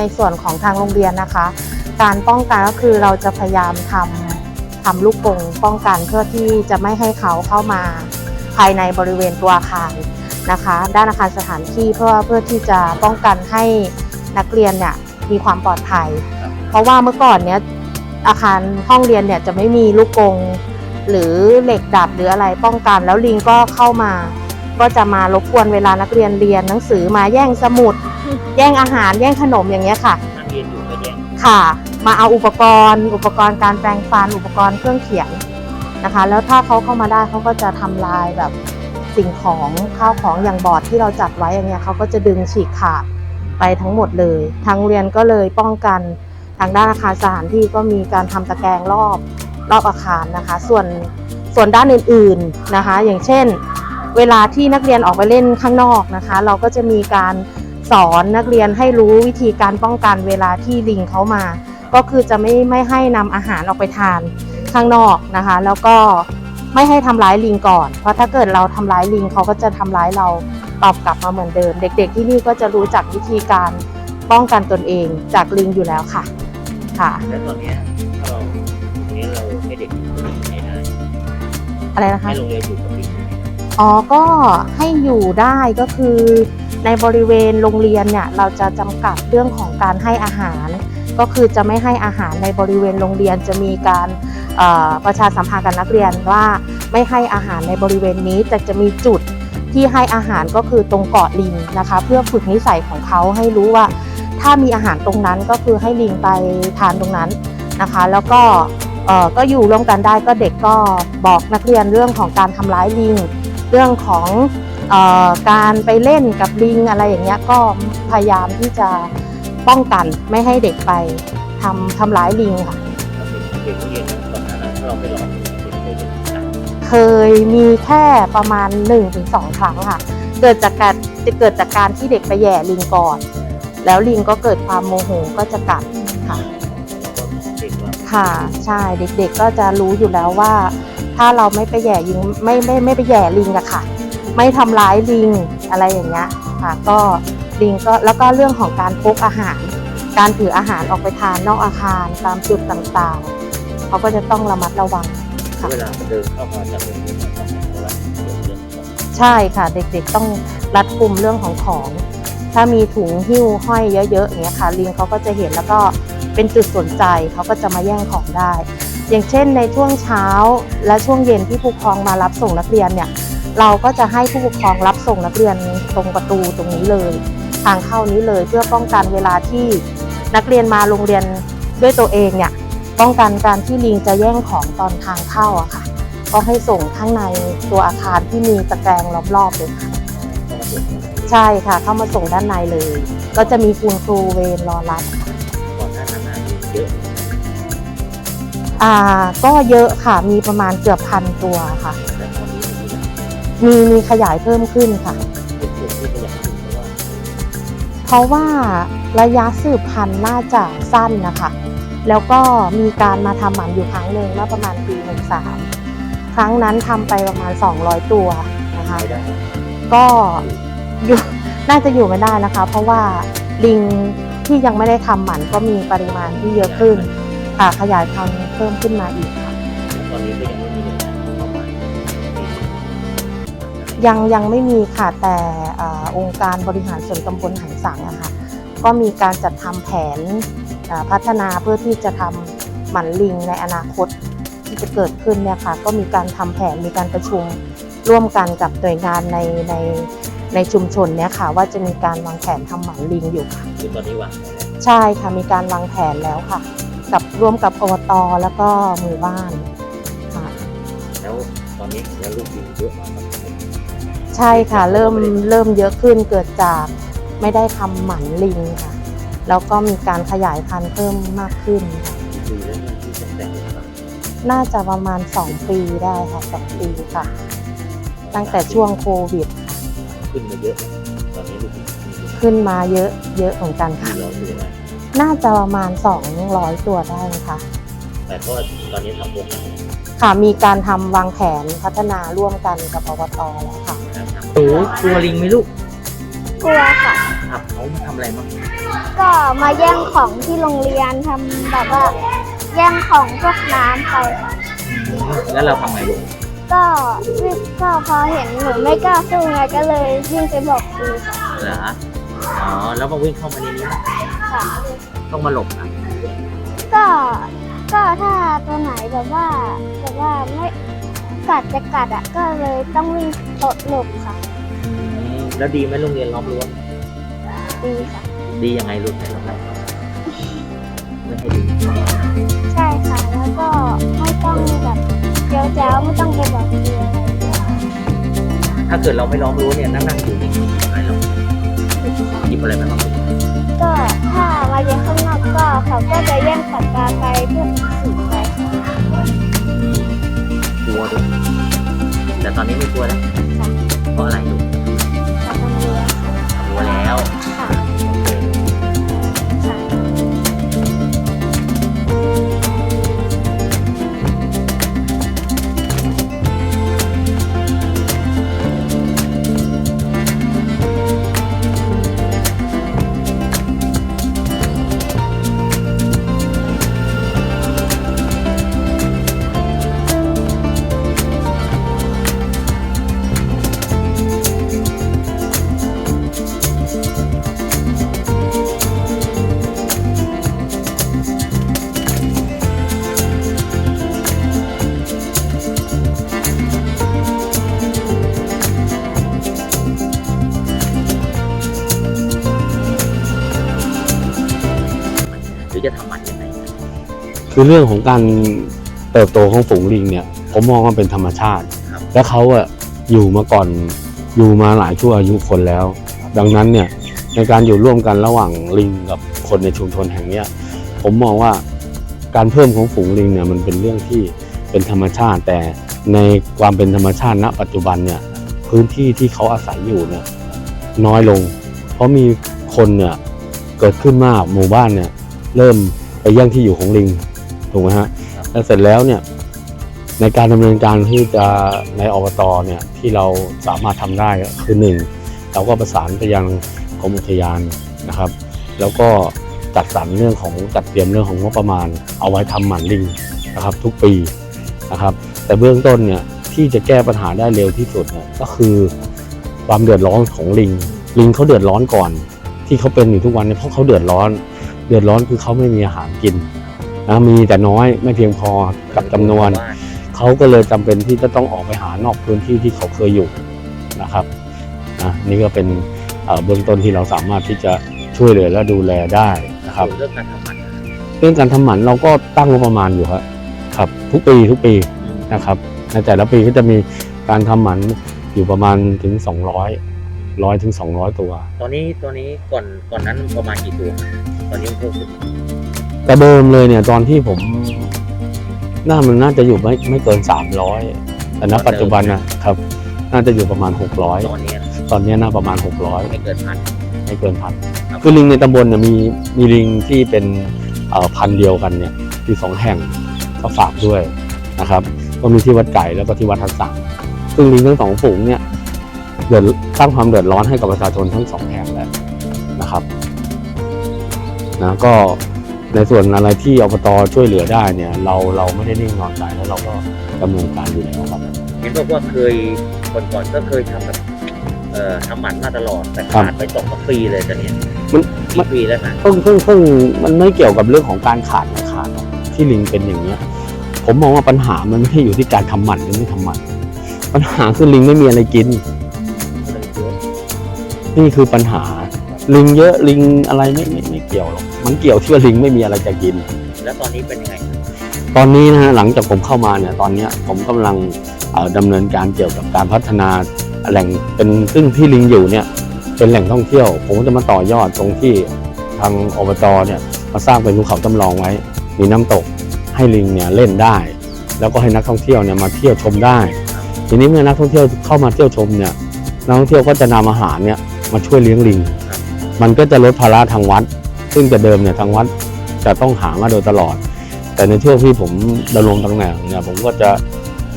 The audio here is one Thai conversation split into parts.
ในส่วนของทางโรงเรียนนะคะ การป้องกันก็คือเราจะพยายามทำทำลูกกรงป้องกันเพื่อที่จะไม่ให้เขาเข้ามาภายในบริเวณตัวอาคารนะคะ ด้านอาคารสถานที่เพื่อเพื่อที่จะป้องกันให้นักเรียนเนี่ยมีความปลอดภัย เพราะว่าเมื่อก่อนเนี้ยอาคารห้องเรียนเนี่ยจะไม่มีลูกกรงหรือเหล็กดัดหรืออะไรป้องกัน แล้วลิงก็เข้ามา ก็จะมารบกวนเวลานักเรียนเรียนหนังสือมาแย่งสมุด แย่งอาหารแย่งขนมอย่างเงี้ยค่ะนักเรียนอยู่ก็แย่งค่ะ มาเอาอุปกรณ์ อุปกรณ์การแปรงฟันอุปกรณ์เครื่องเขียนนะคะ แล้วถ้าเขาเข้ามาได้เขาก็จะทำลายแบบสิ่งของข้าวของอย่างบอร์ดที่เราจัดไว้อย่างเงี้ยเขาก็จะดึงฉีกขาดไปทั้งหมดเลยทางโรงเรียนก็เลยป้องกันทางด้านอาคารสถานที่ก็มีการทำตะแกรงรอบรอบอาคารนะคะ ส่วนส่วนด้านอื่นๆนะคะ อย่างเช่น เวลาที่นักเรียนออกไปเล่นข้างนอกนะคะ เราก็จะมีการ สอนนักเรียนให้รู้วิธีการป้องกันเวลาที่ลิงเขามา ก็คือจะไม่ไม่ให้นำอาหารออกไปทานข้างนอกนะคะ แล้วก็ไม่ให้ทำร้ายลิงก่อน เพราะถ้าเกิดเราทำร้ายลิงเขาก็จะทำร้ายเราตอบกลับมาเหมือนเดิม เด็กๆที่นี่ก็จะรู้จักวิธีการป้องกันตนเองจากลิงอยู่แล้วค่ะค่ะแล้วตอนเนี้ยถ้าเราทีนี้เราให้เด็กอยู่กับลิงให้ได้อะไรนะคะให้โรงเรียนอยู่กับลิงให้ได้อ๋อก็ให้อยู่ได้ก็คือ ในบริเวณโรงเรียนเนี่ยเราจะจำกัดเรื่องของการให้อาหาร ก็คือจะไม่ให้อาหารในบริเวณโรงเรียนจะมีการประชาสัมพันธ์กับนักเรียนว่าไม่ให้อาหารในบริเวณนี้แต่จะมีจุดที่ให้อาหารก็คือตรงเกาะลิงนะคะ เพื่อฝึกนิสัยของเขาให้รู้ว่า ถ้ามีอาหารตรงนั้นก็คือให้ลิงไปทานตรงนั้นนะคะ แล้วก็ก็อยู่ร่วมกันได้ก็เด็กก็บอกนักเรียนเรื่องของการทำร้ายลิง เรื่องของ การไปเล่นกับลิงอะไรอย่างเงี้ยก็พยายามที่จะป้องกันไม่ให้เด็กไปทำทำร้ายลิงค่ะแล้วเด็กเด็กนักเรียนก่อนหน้านั้นถ้าเราไม่ลองเด็กเคยโดนกัดเคยมีแค่ประมาณ 1-2 ครั้งค่ะ เกิดจากการจะเกิดจากการที่เด็กไปแหย่ลิงก่อน แล้วลิงก็เกิดความโมโหก็จะกัดค่ะเด็กว่าค่ะใช่เด็กๆก็จะรู้อยู่แล้วว่า ถ้าเราไม่ไปแหย่ยิงไม่ไม่ไม่ไปแหย่ลิงอะค่ะ ไม่ทำร้ายลิงอะไรอย่างเงี้ยค่ะ ก็ลิงก็แล้วก็เรื่องของการพกอาหาร การถืออาหารออกไปทานนอกอาคารตามจุดต่างๆ เขาก็จะต้องระมัดระวังค่ะเวลามันเดินเข้ามาจากโรงเรียนเราต้องระวังเรื่องเรื่องของใช่ค่ะ เด็กๆต้องรัดกุมเรื่องของของ ถ้ามีถุงหิ้วห้อยเยอะๆอย่างเงี้ยค่ะลิงเขาก็จะเห็นแล้วก็เป็นจุดสนใจเขาก็จะมาแย่งของได้ อย่างเช่นในช่วงเช้าและช่วงเย็นที่ผู้ปกครองมารับส่งนักเรียนเนี่ย เราก็จะให้ผู้ปกครองรับส่งนักเรียนตรงประตูตรงนี้เลย ทางเข้านี้เลยเพื่อป้องกันเวลาที่นักเรียนมาโรงเรียนด้วยตัวเองเนี่ยป้องกันการที่ลิงจะแย่งของตอนทางเข้าอะค่ะ ก็ให้ส่งข้างในตัวอาคารที่มีตะแกรงรอบๆเลยค่ะต้องมาตรวจสอบใช่ค่ะ เข้ามาส่งด้านในเลย ก็จะมีคุณครูเวรรอรับค่ะก่อนหน้านั้นน่ะเยอะอ่าก็เยอะค่ะมีประมาณเกือบพันตัวค่ะ มีมีขยายเพิ่มขึ้นค่ะ เพราะว่าระยะสืบพันธุ์น่าจะสั้นนะคะ แล้วก็มีการมาทำหมันอยู่ครั้งหนึ่งเมื่อประมาณปี63ครั้งนั้นทำไปประมาณ 200 ตัวนะคะ ก็อยู่น่าจะอยู่ไม่ได้นะคะ เพราะว่าลิงที่ยังไม่ได้ทำหมันก็มีปริมาณที่เยอะขึ้นค่ะขยายพันธุ์เพิ่มขึ้นมาอีกค่ะตอนนี้ก็ยังไม่มี ยังยังไม่มีค่ะแต่อ่าองค์การบริหารส่วนตำบลหันสังอะค่ะก็มีการจัดทำแผนอ่าพัฒนาเพื่อที่จะทำหมันลิงในอนาคตที่จะเกิดขึ้นเนี่ยค่ะก็มีการทำแผนมีการประชุมร่วมกันกับหน่วยงานในในในชุมชนเนี่ยค่ะว่าจะมีการวางแผนทำหมันลิงอยู่ค่ะคือตอนนี้วางไว้แล้วใช่ค่ะมีการวางแผนแล้วค่ะ กับร่วมกับอบตแล้วก็หมู่บ้านค่ะแล้วตอนนี้แล้วลูกยิงเยอะมากครับ ใช่ค่ะเริ่มเริ่มเยอะขึ้นเกิดจากไม่ได้ทำหมันลิงค่ะ แล้วก็มีการขยายพันธุ์เพิ่มมากขึ้นค่ะดีแล้วเนี่ยที่จะแต่งงานน่าจะประมาณ 2 ปีได้ค่ะสองปีค่ะ ตั้งแต่ช่วงโควิด ขึ้นมาเยอะ ตอนนี้ลูกยิงมีขึ้นมาเยอะเยอะเหมือนกันค่ะร้อยตัวได้น่าจะประมาณ 200 ตัวได้ค่ะ แต่ก็ตอนนี้ทำวงแล้วค่ะมีการทำวางแผนพัฒนาร่วมกันกับอบตแล้วค่ะ นะครับโอ้กลัวลิงไหมลูกกลัวค่ะครับเขามาทำอะไรบ้างก็มาแย่งของที่โรงเรียนทำแบบว่า แย่งของพวกน้ำไปค่ะแล้วเราทำไงลูกก็วิ่งก็พอเห็นหนูไม่กล้าสู้ไงก็เลยวิ่งไปบอกครูค่ะเหรอฮะอ๋อแล้วมาวิ่งเข้ามาในนี้ค่ะ ต้องมาหลบนะก็ก็ถ้าตัวไหนแบบว่าแบบว่าไม่ กัดจะกัดอะก็เลยต้องวิ่งตดหลบค่ะ อืมแล้วดีไหมโรงเรียนล้อมรั้วดีค่ะ ดียังไงลูกไหนลองเล่าไม่ให้ลิงใช่ค่ะ แล้วก็ไม่ต้องแบบเจ้าเจ้าไม่ต้องไปบอกครูอะไรถ้าเกิดเราไม่ล้อมรั้วเนี่ยนั่งนั่งๆอยู่นี่อะไรหรอกหยิบอะไรมาบ้างลูกก็ถ้ามาเรียนข้างนอกก็เขาก็จะแย่งปากกาไปพวกสีไปค่ะ กลัวด้วยแต่ตอนนี้ไม่กลัวแล้วเพราะอะไรลูก คือเรื่องของการเติบโตของฝูงลิงเนี่ย ผมมองว่าเป็นธรรมชาติครับและเขาอะอยู่มาก่อนอยู่มาหลายชั่วอายุคนแล้ว ดังนั้นเนี่ยในการอยู่ร่วมกันระหว่างลิงกับคนในชุมชนแห่งเนี้ยผมมองว่าการเพิ่มของฝูงลิงเนี่ยมันเป็นเรื่องที่เป็นธรรมชาติ แต่ในความเป็นธรรมชาติณ ปัจจุบันเนี่ยพื้นที่ที่เขาอาศัยอยู่เนี่ยน้อยลง เพราะมีคนเนี่ยเกิดขึ้นมากหมู่บ้านเนี่ยเริ่มไปแย่งที่อยู่ของลิง ถูกไหมฮะแล้วเสร็จแล้วเนี่ยในการดำเนินการที่จะในอบตเนี่ยที่เราสามารถทำได้ก็คือหนึ่งเราก็ประสานไปยังกรมอุทยานนะครับ แล้วก็จัดสรรเรื่องของจัดเตรียมเรื่องของงบประมาณ เอาไว้ทำหมันลิงนะครับ ทุกปีนะครับ แต่เบื้องต้นเนี่ยที่จะแก้ปัญหาได้เร็วที่สุดเนี่ยก็คือความเดือดร้อนของลิง ลิงเขาเดือดร้อนก่อน ที่เขาเป็นอยู่ทุกวันเนี่ยเพราะเขาเดือดร้อน เดือดร้อนคือเขาไม่มีอาหารกิน นะมีแต่น้อยไม่เพียงพอกับจำนวน เขาก็เลยจำเป็นที่จะต้องออกไปหานอกพื้นที่ที่เขาเคยอยู่นะครับนะนี่ก็เป็นเอ่อเบื้องต้นที่เราสามารถที่จะช่วยเหลือและดูแลได้นะครับ เรื่องการทำมันเรื่องการทำหมันเราก็ตั้งงบประมาณอยู่ครับครับ ทุกปีทุกปีนะครับในแต่ละปีก็จะมีการทำหมันอยู่ประมาณถึง 200ร้อยถึง200ตัว ตอนนี้ตัวนี้ก่อนก่อนนั้นประมาณกี่ตัว ตอนนี้เพิ่มขึ้น แต่เดิมเลยเนี่ยตอนที่ผมน่ามันน่าจะอยู่ไม่ไม่เกิน300แต่ณปัจจุบันนะครับ น่าจะอยู่ประมาณตอนนี้นะ600ตอนนี้น่าประมาณ600ไม่เกินพันไม่เกินพันครับคือลิงในตำบลเนี่ยมีมีลิงที่เป็นเอ่อพันธุ์เดียวกันเนี่ยที่สองแห่งก็ฝากด้วยนะครับก็มีที่วัดไก่แล้วก็ที่วัดทันสังซึ่งลิงทั้งสองฝูงเนี่ยเดือดสร้างความเดือดร้อนให้กับประชาชนทั้งสองแห่งแล้วนะครับนะก็ ในส่วนอะไรที่อบตช่วยเหลือได้เนี่ยเราเราไม่ได้นิ่งนอนใจแล้วเราก็ดำเนินการอยู่แล้วครับ เห็นบอกว่าเคยคนก่อนก็เคยทำแบบเอ่อทำหมันมาตลอดแต่ครับขาดไปสองสามปีเลยตอนเนี้ยมันมักี่น ปีแล้วนะเพิ่งเพิ่งเพิ่งมันไม่เกี่ยวกับเรื่องของการขาดไม่ขาดหรอกที่ลิงเป็นอย่างเนี้ย ผมมองว่าปัญหามันไม่ได้อยู่ที่การทำหมันหรือไม่ทำหมัน ปัญหาคือลิงไม่มีอะไรกินเลยเยอะนี่คือปัญหา ลิงเยอะลิงอะไรไม่ไม่ไม่เกี่ยวหรอก มันเกี่ยวที่ว่าลิงไม่มีอะไรจะกิน แล้วตอนนี้เป็นยังไงครับตอนนี้นะฮะหลังจากผมเข้ามาเนี่ยตอนเนี้ยผมกำลังเอ่อดำเนินการเกี่ยวกับการพัฒนาแหล่งเป็นซึ่งที่ลิงอยู่เนี่ยเป็นแหล่งท่องเที่ยว ผมก็จะมาต่อยอดตรงที่ทางอบตเนี่ยมาสร้างเป็นภูเขาจำลองไว้ มีน้ำตกให้ลิงเนี่ยเล่นได้ แล้วก็ให้นักท่องเที่ยวเนี่ยมาเที่ยวชมได้ ทีนี้เมื่อนักท่องเที่ยวเข้ามาเที่ยวชมเนี่ยนักท่องเที่ยวก็จะนำอาหารเนี่ยมาช่วยเลี้ยงลิง มันก็จะลดภาระทางวัด ซึ่งแต่เดิมเนี่ยทางวัดจะต้องหามาโดยตลอด แต่ในช่วงที่ผมดำรงตำแหน่งเนี่ยผมก็จะ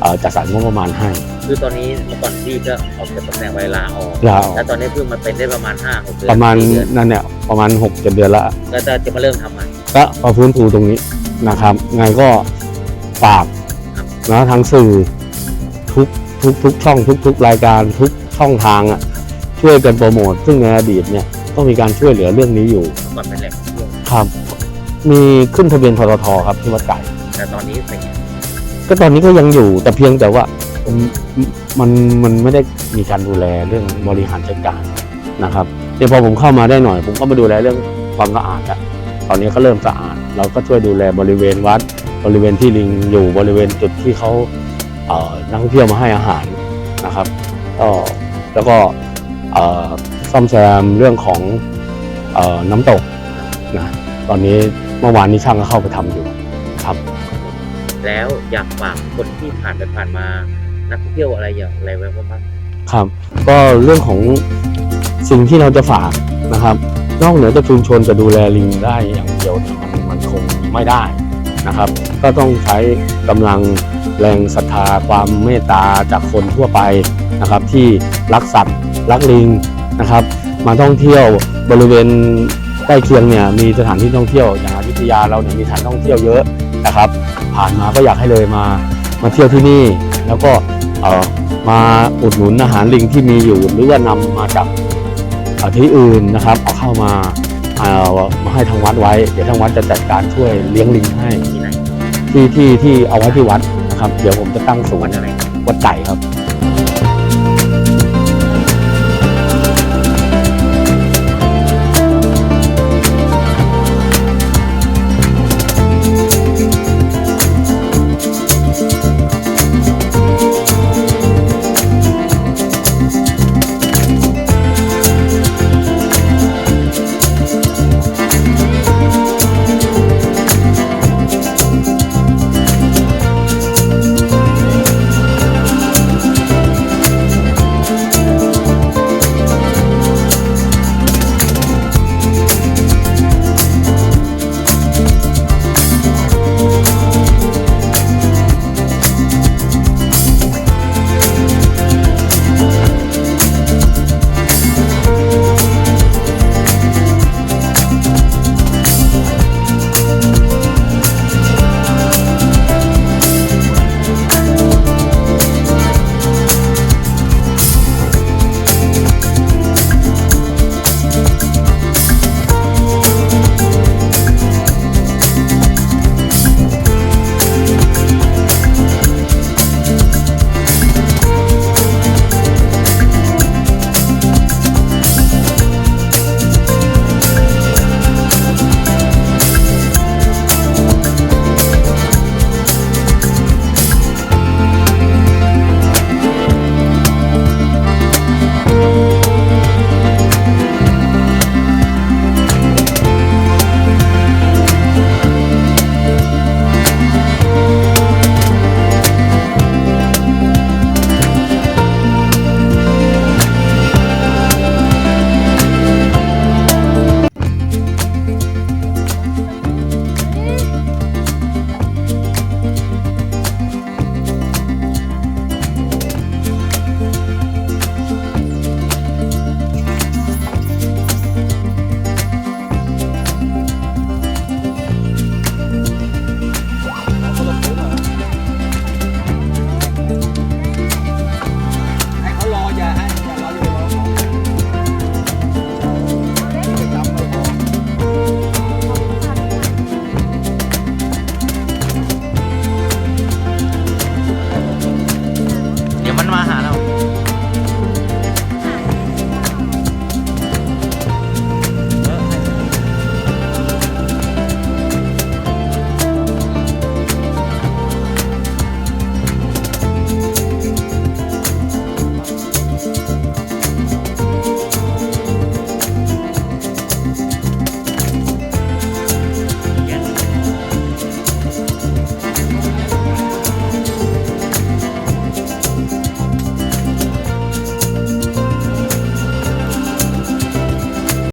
เอ่อจัดสรรงบประมาณให้ คือตอนนี้เมื่อก่อนพี่ก็ออกจากตำแหน่งไวลาออกลาออก แล้วตอนนี้เพิ่งมาเป็นได้ประมาณห้าหกเดือนประมาณสี่เดือนนั่นเนี่ยประมาณ6กเดือนละก็จะจะมาเริ่มทำใหม่ ก็มาฟื้นฟูตรงนี้นะครับไงก็ฝากนะทางสื่อทุกทุกทุกช่องทุกทุกรายการทุกช่องทางอะช่วยกันโปรโมทซึ่งในอดีตเนี่ย ก็มีการช่วยเหลือเรื่องนี้อยู่เมื่อก่อนเป็นแหล่งท่องเที่ยวครับ มีขึ้นทะเบียนทททครับที่วัดไก่ แต่ตอนนี้เป็นไงก็ตอนนี้ก็ยังอยู่แต่เพียงแต่ว่าอืมมันมันไม่ได้มีการดูแลเรื่องบริหารจัดการนะครับเดี๋ยวพอผมเข้ามาได้หน่อย ผมก็มาดูแลเรื่องความสะอาดอะตอนนี้ก็เริ่มสะอาด เราก็ช่วยดูแลบริเวณวัด บริเวณที่ลิงอยู่บริเวณจุดที่เขาเอ่อนักท่องเที่ยวมาให้อาหารนะครับก็แล้วก็เอ่อ ซ่อมแซมเรื่องของเอ่อน้ำตกนะตอนนี้เมื่อวานนี้ช่างก็เข้าไปทำอยู่ครับ แล้วอยากฝากคนที่ผ่านไปผ่านมานักท่องเที่ยวอะไรอย่างไรไว้บ้างครับ ก็เรื่องของสิ่งที่เราจะฝากนะครับ นอกเหนือจากชุมชนจะดูแลลิงได้อย่างเดียวเนี่ยมันมันคงไม่ได้นะครับ ก็ต้องใช้กำลังแรงศรัทธาความเมตตาจากคนทั่วไปนะครับ ที่รักสัตว์รักลิง นะครับ มาท่องเที่ยวบริเวณใกล้เคียงเนี่ยมีสถานที่ท่องเที่ยวอย่างอยุธยาเราเนี่ยมีสถานท่องเที่ยวเยอะนะครับ ผ่านมาก็อยากให้เลยมามาเที่ยวที่นี่ แล้วก็เออมาอุดหนุนอาหารลิงที่มีอยู่หรือว่านำมาจากที่อื่นนะครับเอาเข้ามาเอามาให้ทางวัดไว้ เดี๋ยวทางวัดจะจัดการช่วยเลี้ยงลิงให้ที่ที่ที่เอาไว้ที่วัดนะครับ เดี๋ยวผมจะตั้งศูวันอะไรวัดไก่ครับ